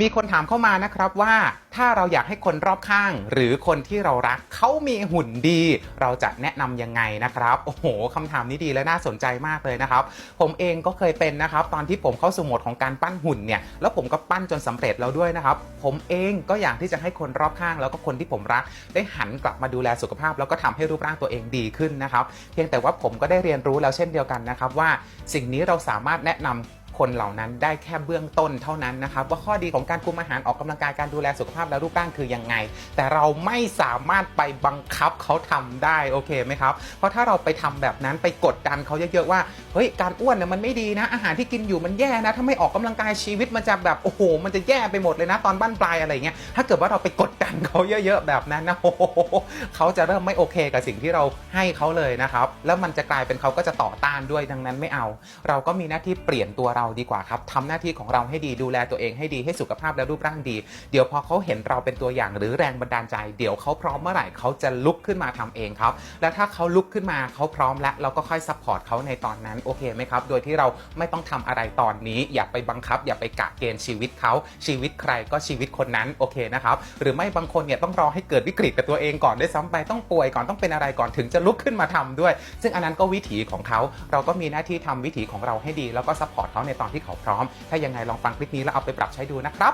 มีคนถามเข้ามานะครับว่าถ้าเราอยากให้คนรอบข้าง หรือคนที่เรารักเขามีหุ่นดี เราจะแนะนำยังไงนะครับ โอ้โหคำถามนี้ดีและน่าสนใจมากเลยนะครับ ผมเองก็เคยเป็นนะครับ ตอนที่ผมเข้าสู่โหมดของการปั้นหุ่นเนี่ยแล้วผมก็ปั้นจนสำเร็จแล้วด้วยนะครับ ผมเองก็อยากที่จะให้คนรอบข้าง แล้วก็คนที่ผมรัก ได้หันกลับมาดูแลสุขภาพ แล้วก็ทำให้รูปร่างตัวเองดีขึ้นนะครับ เพียงแต่ว่าผมก็ได้เรียนรู้แล้วเช่นเดียวกันนะครับว่าสิ่งนี้เราสามารถแนะนำ คนเหล่านั้นได้แค่เบื้องต้นเท่านั้นนะครับว่าข้อดีของการคุมอาหารออกกำลังกายการดูแลสุขภาพและรูปร่างคือยังไง แต่เราไม่สามารถไปบังคับเขาทำได้โอเคไหมครับเพราะถ้าเราไปทำแบบนั้นไปกดดันเขาเยอะๆว่าเฮ้ยการอ้วนเนี่ยมันไม่ดีนะ อาหารที่กินอยู่มันแย่นะถ้าไม่ออกกำลังกายชีวิตมันจะแบบโอ้โหมันจะแย่ไปหมดเลยนะตอนบั้นปลายอะไรเงี้ยถ้าเกิดว่าเราไปกดดันเขาเยอะ ๆ แบบนั้นนะโอ้โหเขาจะเริ่มไม่โอเคกับสิ่งที่เราให้เขาเลยนะครับแล้วมันจะกลายเป็นเขาก็จะต่อต้านด้วยดังนั้นไม่เอา เราก็มีหน้าที่เปลี่ยนตัวเราดีกว่าครับทำหน้าที่ของเราให้ดีดูแลตัวเองให้ดีให้สุขภาพและรูปร่างดี เดี๋ยวพอเขาเห็นเราเป็นตัวอย่างหรือแรงบันดาลใจ เดี๋ยวเขาพร้อมเมื่อไหร่เขาจะลุกขึ้นมาทำเองครับ และถ้าเขาลุกขึ้นมาเขาพร้อมแล้วเราก็ค่อยซัพพอร์ตเขาในตอนนั้นโอเคไหมครับ โดยที่เราไม่ต้องทำอะไรตอนนี้ อย่าไปบังคับ อย่าไปกะเกณฑ์ชีวิตเขาชีวิตใครก็ชีวิตคนนั้นโอเคนะครับหรือไม่บางคนเนี่ยต้องรอให้เกิดวิกฤตกับตัวเองก่อนด้วยซ้ำไปต้องป่วยก่อนต้องเป็นอะไรก่อนถึงจะลุกขึ้นมาทำด้วย ซึ่งอันนั้นก็วิถีของเขาเราก็มีหน้าที่ทำวิถีของเราให้ดี แล้วก็ซัพพอร์ตเขาในตอนที่เขาพร้อม ถ้ายังไงลองฟังคลิปนี้แล้วเอาไปปรับใช้ดูนะครับ